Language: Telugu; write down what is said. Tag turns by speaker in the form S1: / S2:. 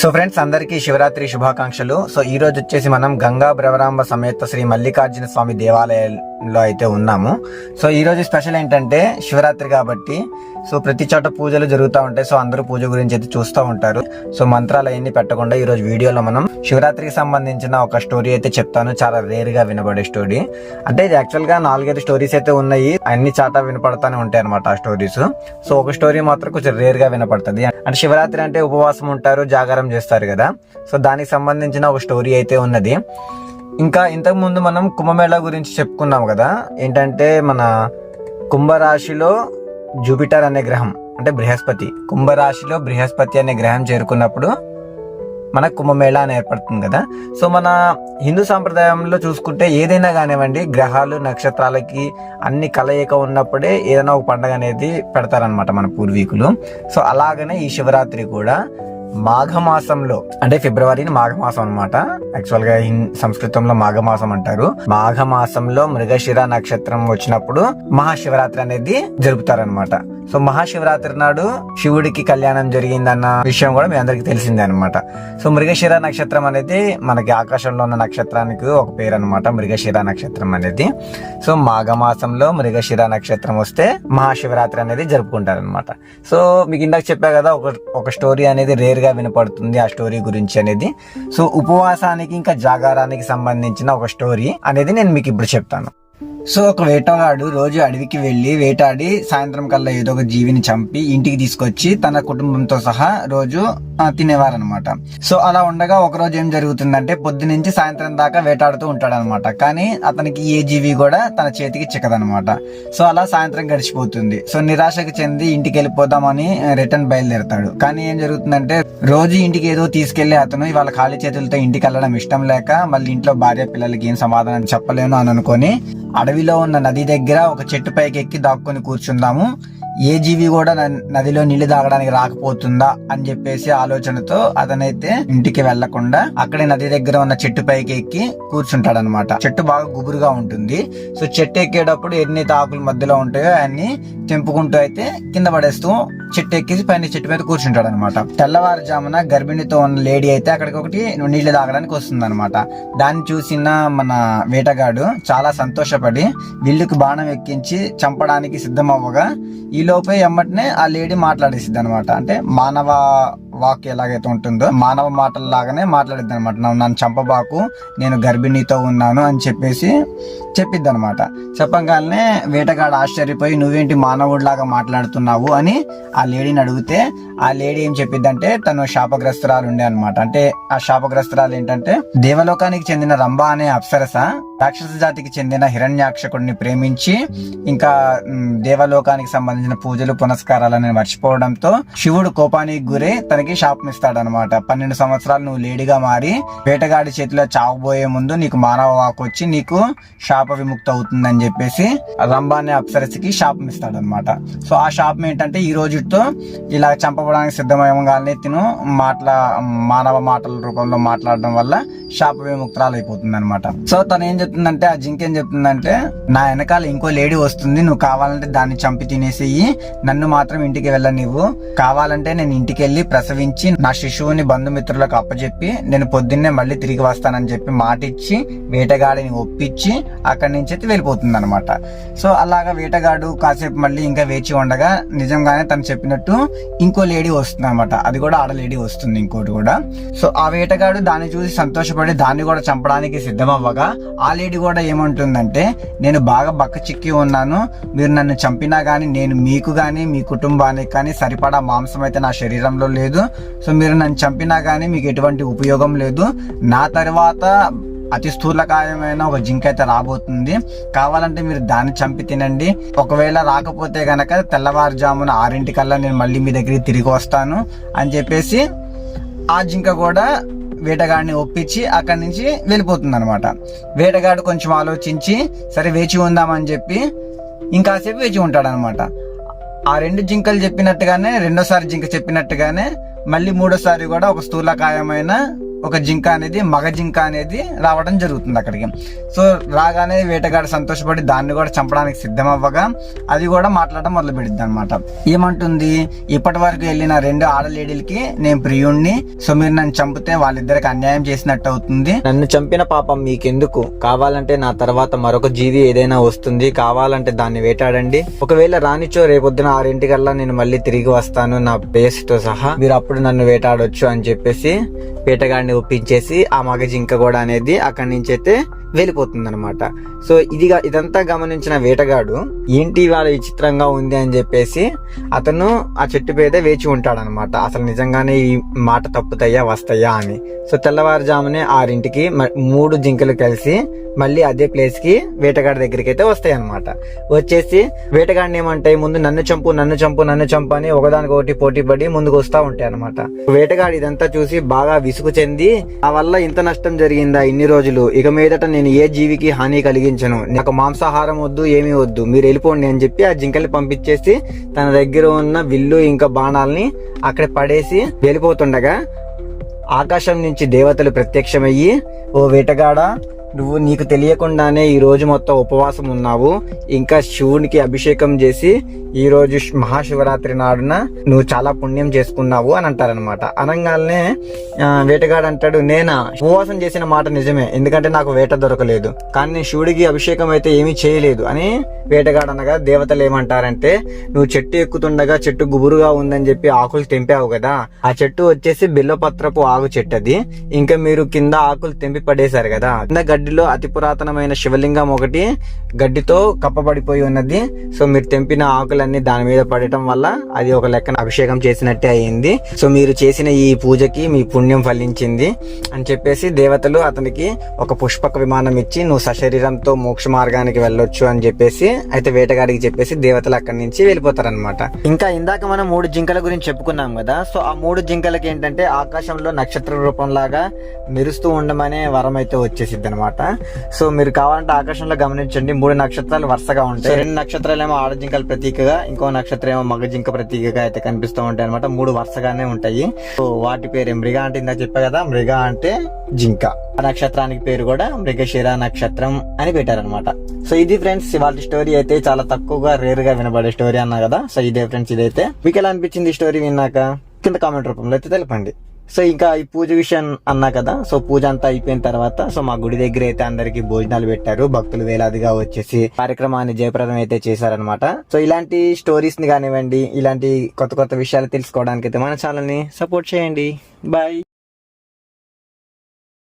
S1: సో ఫ్రెండ్స్ అందరికీ శివరాత్రి శుభాకాంక్షలు. సో ఈ రోజు వచ్చేసి మనం గంగా భ్రవరాంబ సమేత శ్రీ మల్లికార్జున స్వామి దేవాలయంలో అయితే ఉన్నాము. సో ఈ రోజు స్పెషల్ ఏంటంటే శివరాత్రి కాబట్టి సో ప్రతి చోట పూజలు జరుగుతూ ఉంటాయి. సో అందరూ పూజ గురించి అయితే చూస్తూ ఉంటారు. సో మంత్రాలు అవన్నీ పెట్టకుండా ఈ రోజు వీడియోలో మనం శివరాత్రికి సంబంధించిన ఒక స్టోరీ అయితే చెప్తాను. చాలా రేర్గా వినబడే స్టోరీ అంటే ఇది యాక్చువల్గా నాలుగైదు స్టోరీస్ అయితే ఉన్నాయి. అన్ని చాటా వినపడతానే ఉంటాయి అనమాట ఆ స్టోరీస్ సో ఒక స్టోరీ మాత్రం కొంచెం రేర్గా వినపడుతుంది. అంటే శివరాత్రి అంటే ఉపవాసం ఉంటారు ప్రచారం చేస్తారు కదా. సో దానికి సంబంధించిన ఒక స్టోరీ అయితే ఉన్నది. ఇంకా ఇంతకు ముందు మనం కుంభమేళా గురించి చెప్పుకున్నాం కదా. ఏంటంటే మన కుంభరాశిలో జూపిటర్ అనే గ్రహం అంటే బృహస్పతి కుంభరాశిలో బృహస్పతి అనే గ్రహం చేరుకున్నప్పుడు మన కుంభమేళా అని ఏర్పడుతుంది కదా. సో మన హిందూ సాంప్రదాయంలో చూసుకుంటే ఏదైనా కానివ్వండి గ్రహాలు నక్షత్రాలకి అన్ని కలయిక ఉన్నప్పుడే ఏదైనా ఒక పండుగ అనేది పెడతారనమాట మన పూర్వీకులు. సో అలాగనే ఈ శివరాత్రి కూడా మాఘమాసంలో అంటే ఫిబ్రవరిని మాఘమాసం అనమాట యాక్చువల్గా సంస్కృతంలో మాఘమాసం అంటారు. మాఘమాసంలో మృగశిర నక్షత్రం వచ్చినప్పుడు మహాశివరాత్రి అనేది జరుపుతారనమాట సో మహాశివరాత్రి నాడు శివుడికి కళ్యాణం జరిగిందన్న విషయం కూడా మీ అందరికి తెలిసిందే అనమాట సో మృగశిర నక్షత్రం అనేది మనకి ఆకాశంలో ఉన్న నక్షత్రానికి ఒక పేరు అనమాట మృగశిర నక్షత్రం అనేది. సో మాఘమాసంలో మృగశిర నక్షత్రం వస్తే మహాశివరాత్రి అనేది జరుపుకుంటారనమాట సో మీకు ఇందాక చెప్పా కదా ఒక ఒక స్టోరీ అనేది రేర్ గా వినపడుతుంది ఆ స్టోరీ గురించి అనేది. సో ఉపవాసానికి ఇంకా జాగారానికి సంబంధించిన ఒక స్టోరీ అనేది నేను మీకు ఇప్పుడు చెప్తాను. సో ఒక వేటగాడు రోజు అడవికి వెళ్ళి వేటాడి సాయంత్రం కల్లా ఏదో ఒక జీవిని చంపి ఇంటికి తీసుకొచ్చి తన కుటుంబంతో సహా రోజు తినేవారనమాట సో అలా ఉండగా ఒకరోజు ఏం జరుగుతుందంటే పొద్దు నుంచి సాయంత్రం దాకా వేటాడుతూ ఉంటాడనమాట కానీ అతనికి ఏ జీవి కూడా తన చేతికి చిక్కదనమాట సో అలా సాయంత్రం గడిచిపోతుంది. సో నిరాశకు చెంది ఇంటికి వెళ్ళిపోదామని రిటర్న్ బయలుదేరతాడు. కానీ ఏం జరుగుతుందంటే రోజు ఇంటికి ఏదో తీసుకెళ్ళే అతను ఇవాళ ఖాళీ చేతులతో ఇంటికి వెళ్ళడం ఇష్టం లేక మళ్ళీ ఇంట్లో భార్య పిల్లలకి ఏం సమాధానం చెప్పలేను అని అనుకొని అడవిలో ఉన్న నది దగ్గర ఒక చెట్టు పైకి ఎక్కి దాక్కుని కూర్చుందాము. ఏ జీవి కూడా న- నదిలో నీళ్ళు తాగడానికి రాకపోతుందా అని చెప్పేసి ఆలోచనతో అతనైతే ఇంటికి వెళ్ళకుండా అక్కడే నది దగ్గర ఉన్న చెట్టు పైకి ఎక్కి కూర్చుంటాడనమాట. చెట్టు బాగా గుబురుగా ఉంటుంది. సో చెట్టు ఎక్కేటప్పుడు ఎన్ని తాకులు మధ్యలో ఉంటాయో అన్ని తెంపుకుంటూ అయితే కింద పడేస్తూ చెట్టు ఎక్కేసి పైన చెట్టు మీద కూర్చుంటాడు అనమాట తెల్లవారుజామున గర్భిణితో ఉన్న లేడీ అయితే అక్కడికి ఒకటి నీళ్ళు తాగడానికి వస్తుంది అనమాట దాన్ని చూసిన మన వేటగాడు చాలా సంతోషపడి విల్లుకి బాణం ఎక్కించి చంపడానికి సిద్ధమవ్వగా ఈ లోపే ఎమ్మటనే ఆ లేడీ మాట్లాడేసిద్ది అనమాట అంటే మానవ వాక్ ఎలాగైతే ఉంటుందో మానవ మాటల లాగానే మాట్లాడిద్ది అనమాట నన్ను చంపబాకు నేను గర్భిణితో ఉన్నాను అని చెప్పేసి చెప్పిద్ది అనమాట చెప్పగానే వేటగాడు ఆశ్చర్యపోయి నువ్వేంటి మానవుడిలాగా మాట్లాడుతున్నావు? అని ఆ లేడీని అడిగితే ఆ లేడీ ఏం చెప్పిద్దంటే తను శాపగ్రస్తురాలు ఉండే అనమాట. అంటే ఆ శాపగ్రస్తురాలు ఏంటంటే దేవలోకానికి చెందిన రంభ అనే అప్సరస రాక్షస జాతికి చెందిన హిరణ్యాక్షకుడిని ప్రేమించి ఇంకా దేవలోకానికి సంబంధించిన పూజలు పునస్కారాలని మర్చిపోవడంతో శివుడు కోపానికి గురై తనకి శాపం ఇస్తాడనమాట. పన్నెండు సంవత్సరాలు నువ్వు లేడిగా మారి వేటగాడి చేతిలో చావబోయే ముందు నీకు మానవ వాకు వచ్చి నీకు శాప విముక్త అవుతుందని చెప్పేసి రంభ అనే అప్సరసకి శాపం ఇస్తాడనమాట. సో ఆ శాపం ఏంటంటే ఈ రోజుతో ఇలా చంపబడానికి సిద్ధమయ్యగానే తిను మాటల మానవ మాటల రూపంలో మాట్లాడడం వల్ల శాప విముక్తురాలు అయిపోతుంది అనమాట సో తను ఏం చెప్తుందంటే ఆ జింక ఏం చెప్తుందంటే నా వెనకాల ఇంకో లేడీ వస్తుంది నువ్వు కావాలంటే దాన్ని చంపి తినేసేయి. నన్ను మాత్రం ఇంటికి వెళ్ళనివ్వు. కావాలంటే నేను ఇంటికి వెళ్ళి ప్రసవించి నా శిశువుని బంధుమిత్రులకు అప్పచెప్పి నేను పొద్దున్నే మళ్ళీ తిరిగి వస్తానని చెప్పి మాటిచ్చి వేటగాడిని ఒప్పించి అక్కడి నుంచి అయితే వెళ్ళిపోతుంది అనమాట సో అలాగా వేటగాడు కాసేపు మళ్ళీ ఇంకా వేచి ఉండగా నిజంగానే తను చెప్పినట్టు ఇంకో లేడీ వస్తుంది అనమాట అది కూడా ఆడ లేడీ వస్తుంది ఇంకోటి కూడా. సో ఆ వేటగాడు దాన్ని చూసి సంతోషపడి దాన్ని కూడా చంపడానికి సిద్ధమవ్వగా ఆ లేడీ కూడా ఏమంటుందంటే నేను బాగా బక్క చిక్కి ఉన్నాను. మీరు నన్ను చంపినా కానీ నేను మీకు కానీ మీ కుటుంబానికి కానీ సరిపడా మాంసం అయితే నా శరీరంలో లేదు. సో మీరు నన్ను చంపినా కానీ మీకు ఎటువంటి ఉపయోగం లేదు. నా తర్వాత అతి స్థూలకాయమైన ఒక జింక అయితే రాబోతుంది. కావాలంటే మీరు దాన్ని చంపి తినండి. ఒకవేళ రాకపోతే గనక తెల్లవారుజామున ఆరింటికల్లా నేను మళ్ళీ మీ దగ్గరికి తిరిగి వస్తాను అని చెప్పేసి ఆ జింక కూడా వేటగాడిని ఒప్పించి అక్కడి నుంచి వెళ్ళిపోతుంది అనమాట వేటగాడు కొంచెం ఆలోచించి సరే వేచి ఉందామని చెప్పి ఇంకాసేపు వేచి ఉంటాడనమాట ఆ రెండు జింకలు చెప్పినట్టుగానే రెండోసారి జింక చెప్పినట్టుగానే మళ్ళీ మూడోసారి కూడా ఒక స్థూలకాయమైన ఒక జింక అనేది మగ జింక అనేది రావడం జరుగుతుంది అక్కడికి. సో రాగానే వేటగాడు సంతోషపడి దాన్ని కూడా చంపడానికి సిద్ధం అవ్వగా అది కూడా మాట్లాడడం మొదలు పెడుద్ది అనమాట ఏమంటుంది? ఇప్పటి వరకు వెళ్ళిన రెండు ఆడలేడీలకి నేను ప్రియుణ్ణి సో మీరు నన్ను చంపితే వాళ్ళిద్దరికి అన్యాయం చేసినట్టు అవుతుంది.
S2: నన్ను చంపిన పాపం మీకెందుకు? కావాలంటే నా తర్వాత మరొక జీవి ఏదైనా వస్తుంది. కావాలంటే దాన్ని వేటాడండి. ఒకవేళ రానిచో రేపొద్దున ఆరింటికల్లా నేను మళ్ళీ తిరిగి వస్తాను నా పేస్తో సహా. మీరు అప్పుడు నన్ను వేటాడొచ్చు అని చెప్పేసి వేటగాడిని ఒప్పించేసి ఆ మగ జింక కూడా అనేది అక్కడి నుంచి అయితే వెళ్ళిపోతుందనమాట సో ఇదిగా ఇదంతా గమనించిన వేటగాడు ఏంటి వాళ్ళ విచిత్రంగా ఉంది అని చెప్పేసి అతను ఆ చెట్టు మీద వేచి ఉంటాడనమాట అసలు నిజంగానే ఈ మాట తప్పుతాయా వస్తాయా అని. సో తెల్లవారుజామునే ఆరింటికి మ- మూడు జింకలు కలిసి మళ్ళీ అదే ప్లేస్కి వేటగాడి దగ్గరికి అయితే వస్తాయి అనమాట వచ్చేసి వేటగాడిని ఏమంటాయి ముందు నన్ను చంపు నన్ను చంపు నన్ను చంపు అని ఒకదానికొకటి పోటీ పడి ముందుకు వస్తా ఉంటాయి అనమాట వేటగాడు ఇదంతా చూసి బాగా విసుగు చెంది ఆ వల్ల ఇంత నష్టం జరిగిందా ఇన్ని రోజులు? ఇక మీదట నేను నేను ఏ జీవికి హాని కలిగించను. నాకు మాంసాహారం వద్దు ఏమీ వద్దు. మీరు వెళ్ళిపోండి అని చెప్పి ఆ జింకల్ని పంపించేసి తన దగ్గర ఉన్న విల్లు ఇంకా బాణాలని అక్కడ పడేసి వెళ్ళిపోతుండగా ఆకాశం నుంచి దేవతలు ప్రత్యక్షమయ్యి ఓ వేటగాడ నువ్వు నీకు తెలియకుండానే ఈ రోజు మొత్తం ఉపవాసం ఉన్నావు. ఇంకా శివునికి అభిషేకం చేసి ఈ రోజు మహాశివరాత్రి నాడున నువ్వు చాలా పుణ్యం చేసుకున్నావు అని అంటారనమాట అనగానే వేటగాడు అంటాడు నేనా? ఉపవాసం చేసిన మాట నిజమే. ఎందుకంటే నాకు వేట దొరకలేదు. కానీ నేను శివుడికి అభిషేకం అయితే ఏమీ చేయలేదు అని వేటగాడు అనగా దేవతలు ఏమంటారంటే నువ్వు చెట్టు ఎక్కుతుండగా చెట్టు గుబురుగా ఉందని చెప్పి ఆకులు తెంపావు కదా. ఆ చెట్టు వచ్చేసి బిల్లపత్రపు ఆకు చెట్టు అది ఇంకా మీరు కింద ఆకులు తెంపి పడేశారు కదా. కింద గడ్డిలో అతి పురాతనమైన శివలింగం ఒకటి గడ్డితో కప్పబడిపోయి ఉన్నది. సో మీరు తెంపిన ఆకులన్నీ దాని మీద పడటం వల్ల అది ఒక లెక్కన అభిషేకం చేసినట్టే అయింది. సో మీరు చేసిన ఈ పూజకి మీ పుణ్యం ఫలించింది అని చెప్పేసి దేవతలు అతనికి ఒక పుష్పక విమానం ఇచ్చి నువ్వు సశరీరంతో మోక్ష మార్గానికి వెళ్ళొచ్చు అని చెప్పేసి అయితే వేటగాడికి చెప్పేసి దేవతలు అక్కడి నుంచి వెళ్ళిపోతారనమాట ఇంకా ఇందాక మనం మూడు జింకల గురించి చెప్పుకున్నాం కదా సో ఆ మూడు జింకలకి ఏంటంటే ఆకాశంలో నక్షత్ర రూపంలాగా మెరుస్తూ ఉండమనే వరం అయితే వచ్చేసిద్ది అనమాట సో మీరు కావాలంటే ఆకాశంలో గమనించండి. మూడు నక్షత్రాలు వరుసగా ఉంటాయి. రెండు నక్షత్రాలు ఏమో ఆడజింకల ప్రతీకగా ఇంకో నక్షత్రం ఏమో మగ జింక ప్రతీకగా అయితే కనిపిస్తూ ఉంటాయి అనమాట మూడు వరుసగానే ఉంటాయి. సో వాటి పేరు మృగ అంటే ఇందా చెప్పా కదా మృగ అంటే జింక. ఆ నక్షత్రానికి పేరు కూడా మృగశిర నక్షత్రం అని పెట్టారనమాట సో ఇది ఫ్రెండ్స్ ఇవాళ స్టోరీ అయితే చాలా తక్కువగా రేర్గా వినబడే స్టోరీ అన్నా కదా. సో ఇదే ఫ్రెండ్స్ ఇదైతే. మీకు ఎలా అనిపించింది స్టోరీ విన్నాక? కింద కామెంట్ రూపంలో అయితే తెలపండి. సో ఇంకా ఈ పూజ విషయం అన్నా కదా సో పూజ అంతా అయిపోయిన తర్వాత సో మా గుడి దగ్గర అయితే అందరికి భోజనాలు పెట్టారు. భక్తులు వేలాదిగా వచ్చేసి కార్యక్రమాన్ని జయప్రదం అయితే చేశారనమాట సో ఇలాంటి స్టోరీస్ని కానివ్వండి ఇలాంటి కొత్త కొత్త విషయాలు తెలుసుకోవడానికి అయితే మన ఛానల్ని సపోర్ట్ చేయండి. బాయ్